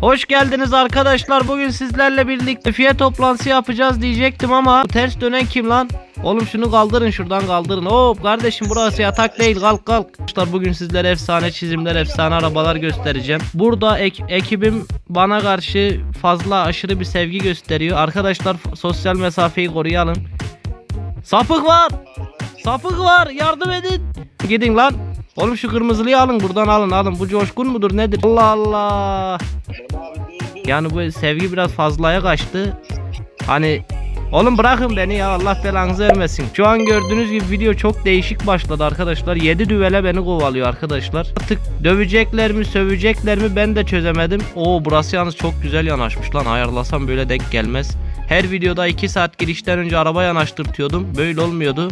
Hoş geldiniz arkadaşlar. Bugün sizlerle birlikte fiyat toplantısı yapacağız diyecektim ama ters dönen kim lan? Oğlum şunu kaldırın şuradan kaldırın. Hop kardeşim burası yatak değil kalk kalk. Arkadaşlar bugün sizlere efsane çizimler, efsane arabalar göstereceğim. Burada ek- ekibim bana karşı fazla aşırı bir sevgi gösteriyor. Arkadaşlar sosyal mesafeyi koruyalım. Sapık var. Sapık var. Yardım edin. Gidin lan. Oğlum şu kırmızılıyı alın buradan alın alın. Bu coşkun mudur nedir? Allah Allah. Yani bu sevgi biraz fazlaya kaçtı. Hani Oğlum bırakın beni ya Allah belanızı vermesin. Şu an gördüğünüz gibi video çok değişik başladı arkadaşlar. 7 düvele beni kovalıyor arkadaşlar. Artık dövecekler mi sövecekler mi ben de çözemedim. Oo burası yalnız çok güzel yanaşmış lan. Ayarlasam böyle denk gelmez. Her videoda 2 saat girişten önce araba yanaştırtıyordum. Böyle olmuyordu.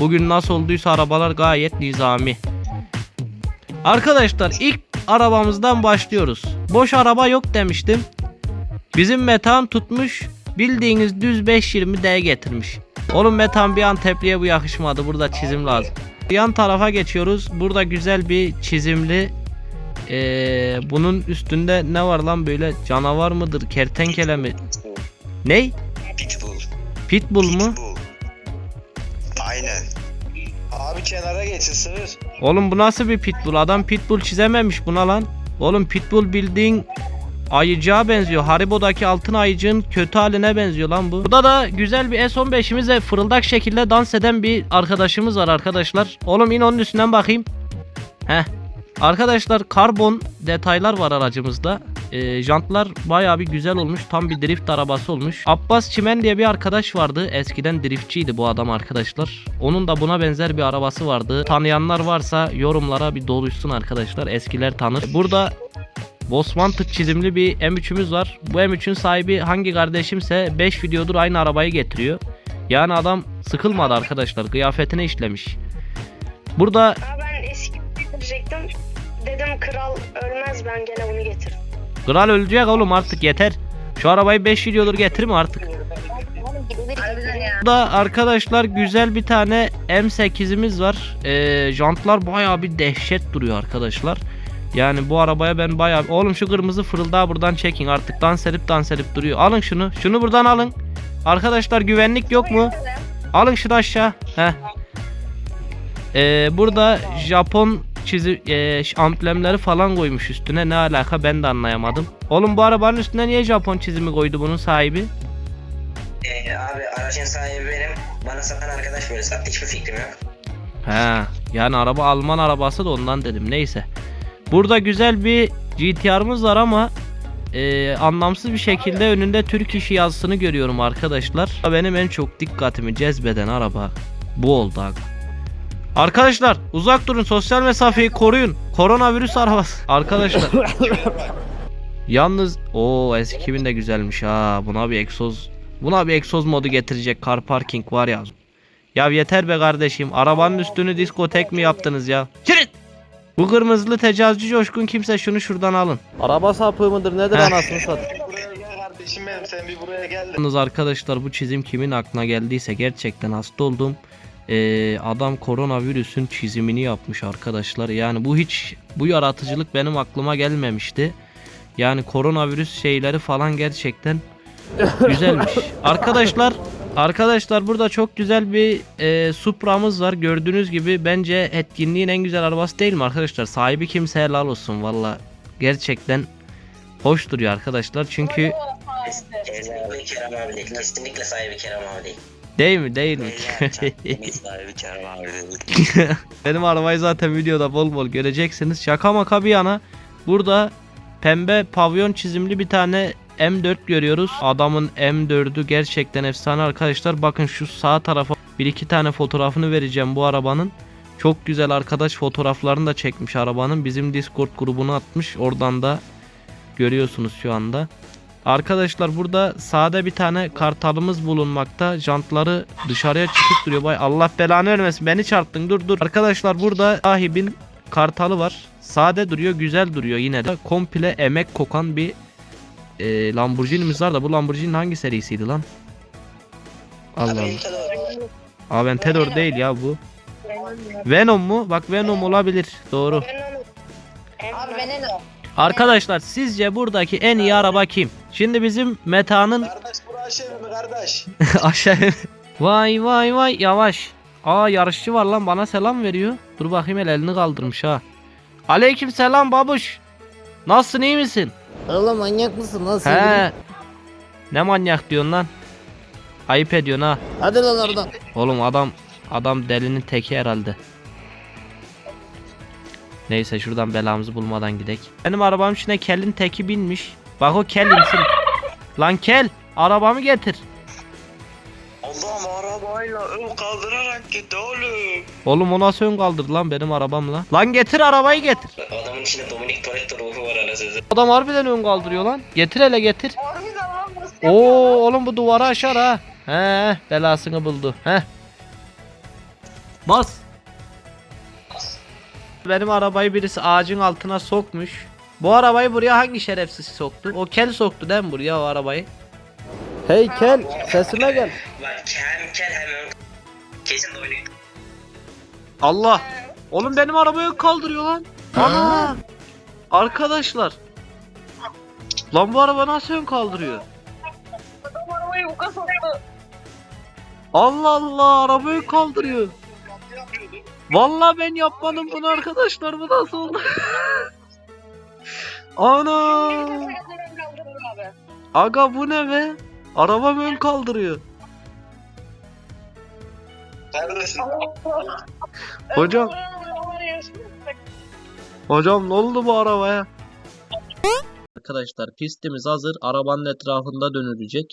Bugün nasıl olduysa arabalar gayet nizami. Arkadaşlar ilk arabamızdan başlıyoruz. Boş araba yok demiştim. Bizim Metan tutmuş bildiğiniz düz 520D getirmiş. Oğlum Metan bir Antepli'ye bu yakışmadı. Burada çizim lazım. Yan tarafa geçiyoruz. Burada güzel bir çizimli ee, bunun üstünde ne var lan böyle canavar mıdır kertenkele mi? Ney? Pitbull. Pitbull mu? Pitbull. Abi kenara geçin. Oğlum bu nasıl bir pitbull? Adam pitbull çizememiş buna lan. Oğlum pitbull bildiğin ayıcığa benziyor. Haribo'daki altın ayıcığın kötü haline benziyor lan bu. Burada da güzel bir S15'imiz ve fırıldak şekilde dans eden bir arkadaşımız var arkadaşlar. Oğlum in onun üstünden bakayım. Heh. Arkadaşlar karbon detaylar var aracımızda. Ee, jantlar bayağı bir güzel olmuş. Tam bir drift arabası olmuş. Abbas Çimen diye bir arkadaş vardı. Eskiden driftçiydi bu adam arkadaşlar. Onun da buna benzer bir arabası vardı. Tanıyanlar varsa yorumlara bir doluşsun arkadaşlar. Eskiler tanır. Burada Bosmantık çizimli bir M3'ümüz var. Bu M3'ün sahibi hangi kardeşimse 5 videodur aynı arabayı getiriyor. Yani adam sıkılmadı arkadaşlar. Kıyafetine işlemiş. Burada Aa, ben eski getirecektim. Dedim kral ölmez ben gene bunu getiririm. Kral ölecek oğlum artık yeter. Şu arabayı 5 videodur getirme artık. Burada arkadaşlar güzel bir tane M8'imiz var. Ee, jantlar bayağı bir dehşet duruyor arkadaşlar. Yani bu arabaya ben bayağı... Oğlum şu kırmızı fırıldağı buradan çekin artık. Dans edip dans edip duruyor. Alın şunu. Şunu buradan alın. Arkadaşlar güvenlik yok mu? Alın şunu aşağı. Heh. Ee, burada Japon çizi e, amblemleri falan koymuş üstüne. Ne alaka ben de anlayamadım. Oğlum bu arabanın üstüne niye Japon çizimi koydu bunun sahibi? Ee, abi aracın sahibi benim. Bana satan arkadaş böyle sattı hiçbir fikrim yok. He, yani araba Alman arabası da ondan dedim. Neyse. Burada güzel bir GTR'ımız var ama e, anlamsız bir şekilde önünde Türk işi yazısını görüyorum arkadaşlar. Benim en çok dikkatimi cezbeden araba bu oldu abi. Arkadaşlar uzak durun sosyal mesafeyi koruyun. Koronavirüs arabası. Arkadaşlar. Yalnız o S2000 de güzelmiş ha. Buna bir egzoz buna bir egzoz modu getirecek car parking var ya. Ya yeter be kardeşim. Arabanın üstünü diskotek mi yaptınız ya? Çıkın! Bu kırmızılı tecavüzcü coşkun kimse şunu şuradan alın. Araba sapığı mıdır nedir anasını satayım. buraya gel kardeşim benim sen bir buraya gel. Yalnız arkadaşlar bu çizim kimin aklına geldiyse gerçekten hasta oldum. Ee, adam koronavirüsün çizimini yapmış arkadaşlar. Yani bu hiç bu yaratıcılık benim aklıma gelmemişti. Yani koronavirüs şeyleri falan gerçekten güzelmiş. arkadaşlar Arkadaşlar burada çok güzel bir e, Supra'mız var. Gördüğünüz gibi bence etkinliğin en güzel arabası değil mi arkadaşlar? Sahibi kimse helal olsun valla. Gerçekten hoş duruyor arkadaşlar. Çünkü Kesinlikle Kerem abi değil. Kesinlikle sahibi Kerem abi değil. Değil mi? Değil mi? sahibi abi. Benim arabayı zaten videoda bol bol göreceksiniz. Şaka maka bir yana burada pembe pavyon çizimli bir tane M4 görüyoruz. Adamın M4'ü gerçekten efsane arkadaşlar. Bakın şu sağ tarafa bir iki tane fotoğrafını vereceğim bu arabanın. Çok güzel arkadaş fotoğraflarını da çekmiş arabanın. Bizim Discord grubuna atmış. Oradan da görüyorsunuz şu anda. Arkadaşlar burada sağda bir tane kartalımız bulunmakta. Jantları dışarıya çıkıp duruyor. Vay Allah belanı vermesin. Beni çarptın. Dur dur. Arkadaşlar burada sahibin kartalı var. Sade duruyor, güzel duruyor yine de. Komple emek kokan bir e, Lamborghini'miz var da bu Lamborghini hangi serisiydi lan? Allah Allah. Aventador değil ya bu. Venom mu? Bak Venom olabilir. Doğru. Ben. Abi Veneno. Arkadaşlar sizce buradaki en iyi araba kim? Şimdi bizim Meta'nın Kardeş burası şey mi kardeş? aşağı Vay vay vay yavaş. Aa yarışçı var lan bana selam veriyor. Dur bakayım el elini kaldırmış ha. Aleyküm selam babuş. Nasılsın iyi misin? Oğlum manyak mısın lan sen? He. Ne manyak diyorsun lan? Ayıp ediyorsun ha. Hadi lan oradan. Oğlum adam adam delinin teki herhalde. Neyse şuradan belamızı bulmadan gidek. Benim arabamın içine kelin teki binmiş. Bak o kel insin. Lan kel arabamı getir. Allah'ım arabayla ön kaldırarak gitti oğlum. Oğlum o nasıl ön kaldırdı lan benim arabamla? Lan getir arabayı getir. Adamın içinde Dominic Toretto ruhu var anasını. Adam harbiden ön kaldırıyor lan. Getir hele getir. Oo oğlum bu duvarı aşar ha. He belasını buldu. He. Bas. Benim arabayı birisi ağacın altına sokmuş. Bu arabayı buraya hangi şerefsiz soktu? O kel soktu değil mi buraya o arabayı? Hey kel sesime gel. Kel. Kesin. Allah. Oğlum benim arabayı kaldırıyor lan. Ana. Arkadaşlar. Lan bu araba nasıl ön kaldırıyor? Adam arabayı buka soktu. Allah Allah arabayı kaldırıyor. Vallahi ben yapmadım bunu arkadaşlar bu nasıl oldu? Ana! Aga bu ne be? Araba ön kaldırıyor. Neredesin? Hocam, hocam ne oldu bu arabaya? Arkadaşlar pistimiz hazır. Arabanın etrafında dönülecek.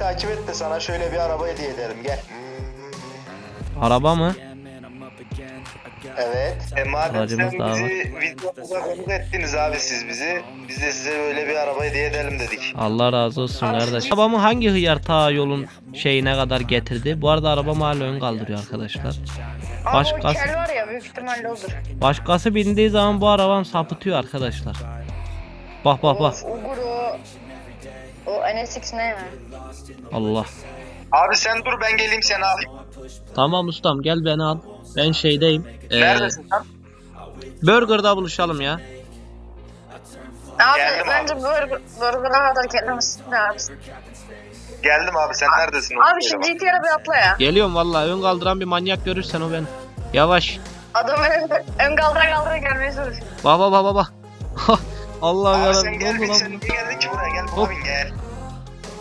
takip et de sana şöyle bir araba hediye edelim gel. Araba mı? Evet. E madem Aracımız sen daha bizi var. videomuza konuk ettiniz abi siz bizi. Biz de size böyle bir araba hediye edelim dedik. Allah razı olsun kardeş. Arabamı hangi hıyar ta yolun şeyine kadar getirdi? Bu arada arabam hala ön kaldırıyor arkadaşlar. Abi o Başkası, kel var ya büyük ihtimalle odur. başkası bindiği zaman bu arabam sapıtıyor arkadaşlar. Bak bak bak. Of Ugur ne? Allah. Abi sen dur ben geleyim seni alayım. Tamam ustam gel beni al. Ben şeydeyim. Ee, Neredesin sen? Burger'da buluşalım ya. Abi Geldim bence burger, burger'a kadar kendimiz abi. Geldim abi sen neredesin? Abi şu GTR'a bir atla ya. Geliyorum vallahi ön kaldıran bir manyak görürsen o ben. Yavaş. Adam ön, ön kaldıra kaldıra gelmeye çalışıyor. Bak bak bak bak. Allah Abi sen ne gel oldu bir lan sen niye geldin ki buraya gel Hop. abi gel.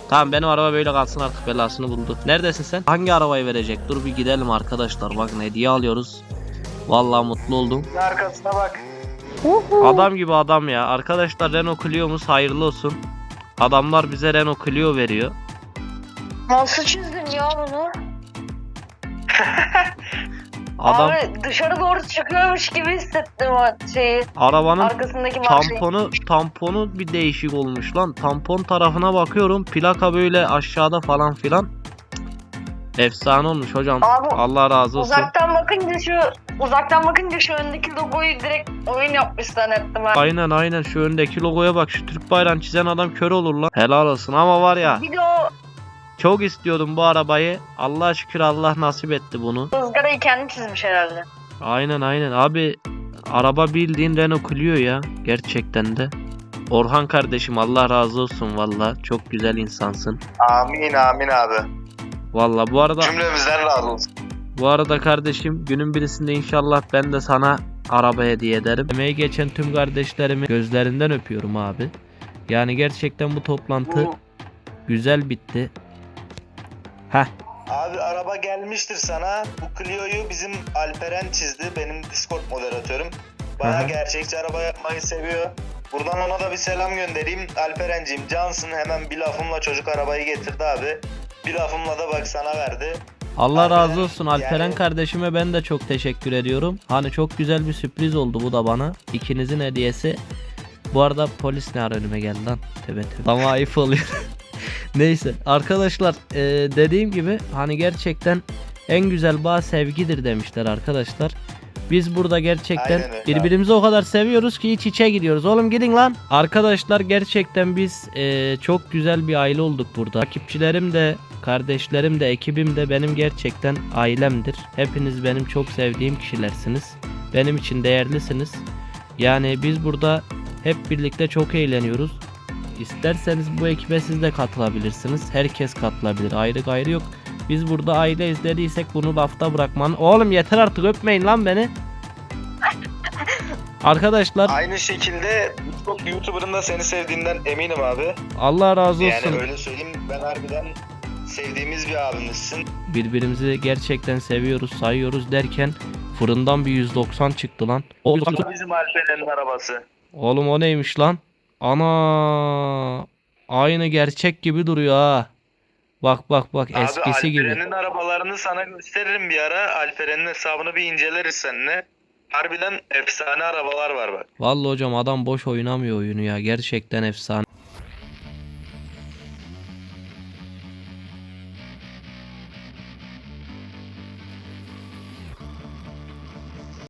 Tamam benim araba böyle kalsın artık belasını buldu. Neredesin sen? Hangi arabayı verecek? Dur bir gidelim arkadaşlar. Bakın hediye alıyoruz. Vallahi mutlu oldum. Arkasına bak. Adam gibi adam ya. Arkadaşlar Renault Clio'muz hayırlı olsun. Adamlar bize Renault Clio veriyor. Nasıl çizdin ya bunu? Adam Abi dışarı doğru çıkıyormuş gibi hissettim o şeyi. arabanın Arkasındaki marşayı. tamponu tamponu bir değişik olmuş lan. Tampon tarafına bakıyorum. Plaka böyle aşağıda falan filan. Efsane olmuş hocam. Abi, Allah razı olsun. Uzaktan bakınca şu uzaktan bakınca şu öndeki logoyu direkt oyun yapmış zannettim ben. Aynen aynen şu öndeki logoya bak şu Türk bayrağını çizen adam kör olur lan. Helal olsun ama var ya Bir de o çok istiyordum bu arabayı. Allah şükür Allah nasip etti bunu. ızgarayı kendi çizmiş herhalde. Aynen aynen abi araba bildiğin Renault Clio ya gerçekten de. Orhan kardeşim Allah razı olsun valla. Çok güzel insansın. Amin amin abi. Valla bu arada Cümlemizden razı olsun. bu arada kardeşim günün birisinde inşallah ben de sana araba hediye ederim. Emeği geçen tüm kardeşlerimi gözlerinden öpüyorum abi. Yani gerçekten bu toplantı Bu- güzel bitti. Heh Abi araba gelmiştir sana. Bu Clio'yu bizim Alperen çizdi. Benim Discord moderatörüm. Baya gerçekçi araba yapmayı seviyor. Buradan ona da bir selam göndereyim. Alperenciğim cansın hemen bir lafımla çocuk arabayı getirdi abi. Bir lafımla da bak sana verdi. Allah Harbiden razı olsun Alperen yani- kardeşime ben de çok teşekkür ediyorum. Hani çok güzel bir sürpriz oldu bu da bana. İkinizin hediyesi. Bu arada polis ne ara önüme geldi lan. Tövbe tövbe. Ama ayıp oluyor. Neyse arkadaşlar e, dediğim gibi hani gerçekten en güzel bağ sevgidir demişler arkadaşlar. Biz burada gerçekten Aynen öyle birbirimizi o kadar seviyoruz ki iç içe gidiyoruz. Oğlum gidin lan. Arkadaşlar gerçekten biz e, çok güzel bir aile olduk burada. Takipçilerim de, kardeşlerim de, ekibim de benim gerçekten ailemdir. Hepiniz benim çok sevdiğim kişilersiniz. Benim için değerlisiniz. Yani biz burada hep birlikte çok eğleniyoruz. İsterseniz bu ekibe siz de katılabilirsiniz. Herkes katılabilir. Ayrı gayrı yok. Biz burada aile izlediysek bunu lafta bırakman. Oğlum yeter artık öpmeyin lan beni. Arkadaşlar Aynı şekilde çok YouTuber'ın da seni sevdiğinden eminim abi. Allah razı olsun. Yani öyle söyleyeyim ben harbiden sevdiğimiz bir abimizsin. Birbirimizi gerçekten seviyoruz, sayıyoruz derken fırından bir 190 çıktı lan. O Bizim Alperen'in arabası. Oğlum o neymiş lan? Ana! Aynı gerçek gibi duruyor ha. Bak bak bak eskisi Abi gibi. Alperen'in arabalarını sana gösteririm bir ara. Alperen'in hesabını bir inceleriz seninle. Harbiden efsane arabalar var bak. Vallahi hocam adam boş oynamıyor oyunu ya. Gerçekten efsane.